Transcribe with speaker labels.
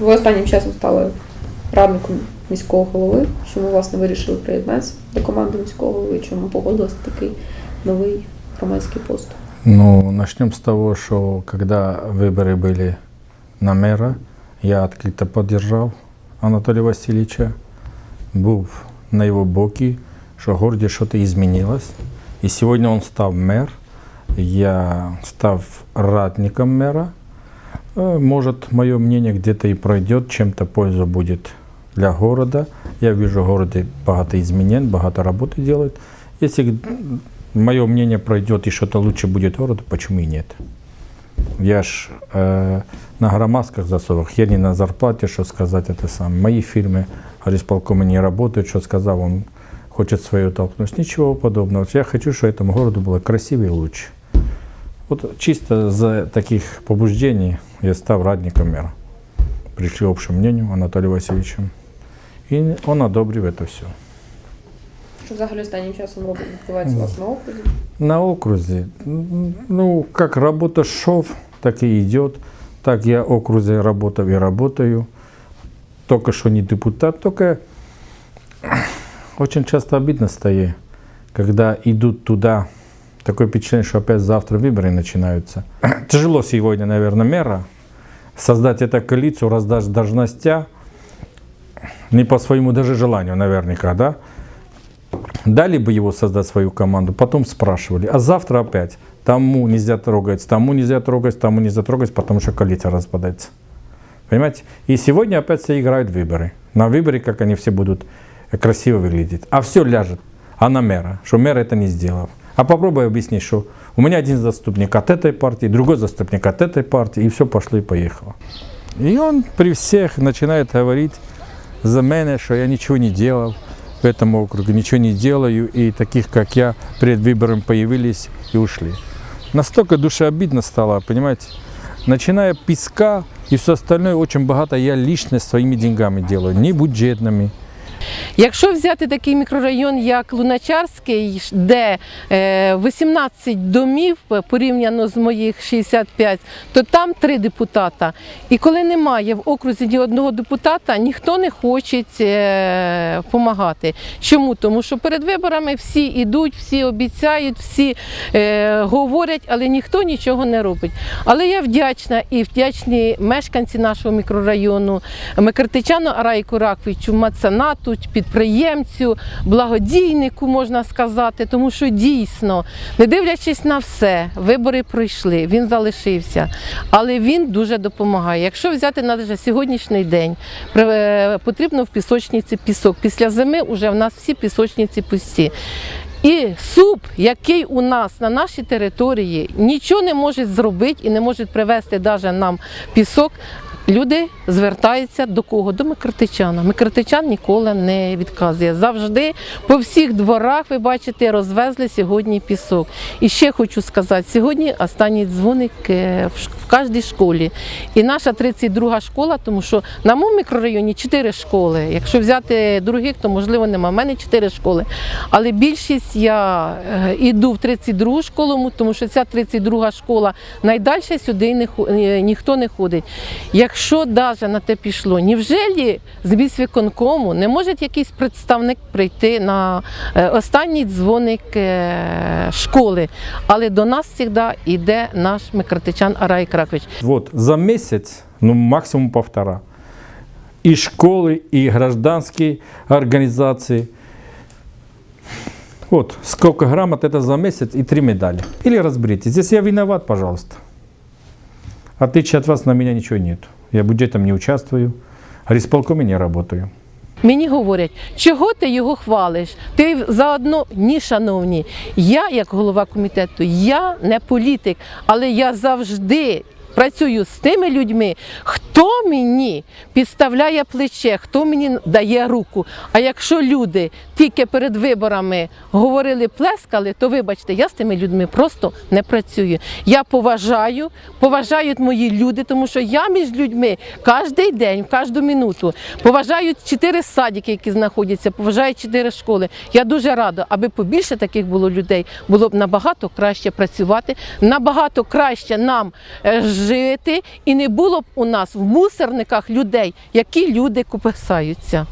Speaker 1: Ви останнім часом стали радником міського голови. Чому власне вирішили приєднатися до команди міського голови? Чому погодилися на такий новий громадський пост?
Speaker 2: Ну, начнем с того, что когда выборы были на мэра, я открыто поддержал Анатолия Васильевича, был на его боке, что в городе что-то изменилось. И сегодня он стал мэр, я став ратником мэра. Э, Может, мое мнение где-то и пройдет, чем-то польза будет для города. Я вижу в городе богато изменений, богато работы делают. Если мое мнение пройдет и что-то лучше будет городу, почему и нет? Я ж э, на громадских засовах, я не на зарплате, что сказать это сам. Мои фирмы, горисполкомы не работают, что сказал, он хочет свое толкнуть. Ничего подобного. Я хочу, чтобы этому городу было красиво и лучше. Вот чисто за таких побуждений я стал радником мэра. Пришли к общему мнению Анатолия Васильевича. И он одобрил это все.
Speaker 1: Що взагалі останнім часом робить відбувається у вас на окрузі?
Speaker 2: На округе, м, ну, как работа шов, так и идет. Так я в округе работал и работаю. Только что не депутат, только очень часто обидно стоит, когда идут туда, такое впечатление, что опять завтра выборы начинаются. Тяжело сегодня, наверное, мэра создать эту коалицию, раздать должностя, не по своему даже желанию, наверняка, да? Дали бы его создать свою команду, потом спрашивали, а завтра опять тому нельзя трогать, тому нельзя трогать, тому нельзя трогать, потому что коалиция распадается. Понимаете? И сегодня опять все играют выборы. На выборы, как они все будут красиво выглядеть. А все ляжет. А на мэра, что мэр это не сделал. А попробуй объяснить, что у меня один заступник от этой партии, другой заступник от этой партии, и все пошло и поехало. И он при всех начинает говорить за меня, что я ничего не делал в этом округе, ничего не делаю, и таких, как я, перед выбором появились и ушли. Настолько душеобидно стало, понимаете, начиная песка и все остальное, очень богато я лично своими деньгами делаю, не бюджетными.
Speaker 3: Якщо взяти такий мікрорайон, як Луначарський, де е, 18 домів е, порівняно з моїх 65, то там три депутата. І коли немає в окрузі ні одного депутата, ніхто не хоче допомагати. Чому? Тому що перед виборами всі йдуть, всі обіцяють, всі е, говорять, але ніхто нічого не робить. Але я вдячна і вдячні мешканці нашого мікрорайону, Микритичану Арайку Раквичу, Мацанату, підприємцю, благодійнику, можна сказати, тому що дійсно, не дивлячись на все, вибори пройшли, він залишився, але він дуже допомагає. Якщо взяти навіть сьогоднішній день, е, потрібно в пісочниці пісок. Після зими вже в нас всі пісочниці пусті. І суп, який у нас на нашій території нічого не може зробити і не може привезти навіть нам пісок. Люди звертаються до кого? До Микритичана. Микритичан ніколи не відказує. Завжди по всіх дворах, ви бачите, розвезли сьогодні пісок. І ще хочу сказати, сьогодні останній дзвоник е, в кожній школі. І наша 32 школа, тому що на моєму мікрорайоні 4 школи. Якщо взяти других, то можливо нема. У мене 4 школи. Але більшість я е, йду в 32 школу, тому що ця 32 школа найдальше сюди е, ніхто не ходить. Якщо навіть на те пішло, невже з міськвиконкому не може якийсь представник прийти на е, останній дзвоник е, школи? Але до нас завжди йде наш микротичан Арай Кракович.
Speaker 2: Вот за месяц, ну максимум полтора, и школы, и гражданские организации. Вот сколько грамот это за месяц и три медали. Или разберитесь. Здесь я виноват, пожалуйста. Отличие от вас на меня ничего нет. Я бюджетом не участвую, а исполкоме не работаю.
Speaker 3: Мені говорять, чого ти його хвалиш? Ти заодно ні, шановні. Я, як голова комітету, я не політик, але я завжди. Працюю з тими людьми, хто мені підставляє плече, хто мені дає руку. А якщо люди тільки перед виборами говорили, плескали, то вибачте, я з тими людьми просто не працюю. Я поважаю, поважають мої люди, тому що я між людьми кожен день, кожну минуту поважаю чотири садики, які знаходяться, поважаю чотири школи. Я дуже рада, аби побільше таких було людей, було б набагато краще працювати, набагато краще нам е, жити, і не було б у нас в мусорниках людей, які люди купасаються.